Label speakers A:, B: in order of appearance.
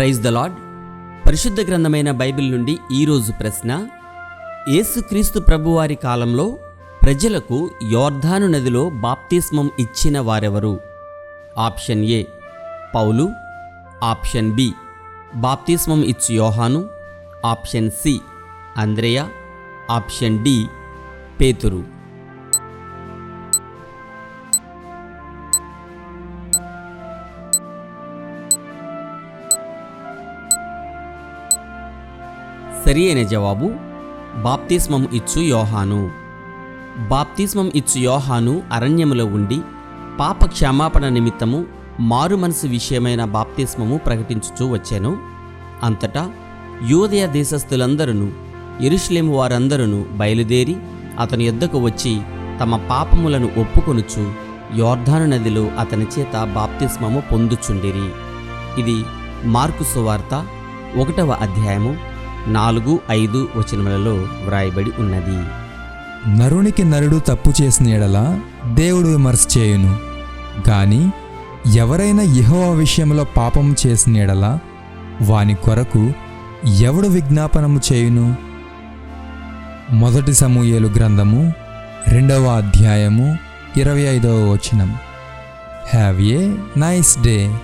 A: Praise the lord పరిశుద్ధ గ్రంథమైన Bible నుండి ఈరోజు ప్రశ్న యేసుక్రీస్తు ప్రభువారి కాలంలో ప్రజలకు యోర్ధాను నదిలో బాప్తిస్మం ఇచ్చిన వారెవరు? ఆప్షన్ ఏ పౌలు. ఆప్షన్ బి బాప్తిస్మం ఇచ్చు యోహాను. ఆప్షన్ సి అంద్రేయ. ఆప్షన్ డి పేతురు. సరి అయిన జవాబు బాప్తిస్మం ఇచ్చు యోహాను. బాప్తిస్మం ఇచ్చు యోహాను అరణ్యములో ఉండి పాప క్షమాపణ నిమిత్తము మారు మనసు విషయమైన బాప్తిస్మము ప్రకటించుచూ వచ్చాను. అంతటా యూదయ దేశస్థులందరూ ఎరుషులేము వారందరూ బయలుదేరి అతని యొద్దకు వచ్చి తమ పాపములను ఒప్పుకొనుచు యోర్ధాను నదిలో అతని చేత బాప్తిస్మము పొందుచుండిరి. ఇది మార్కు సువార్త ఒకటవ అధ్యాయము నాలుగు ఐదు వచనములలో వ్రాయబడి ఉన్నది.
B: నరునికి నరుడు తప్పు చేసిన ఎడల దేవుడు విమర్శ చేయును గాని ఎవరైనా యెహోవా విషయంలో పాపం చేసిన ఎడల వాని కొరకు ఎవడు విజ్ఞాపనము చేయును? మొదటి సమూయేలు గ్రంథము రెండవ అధ్యాయము ఇరవై ఐదవ వచనం. Have a nice day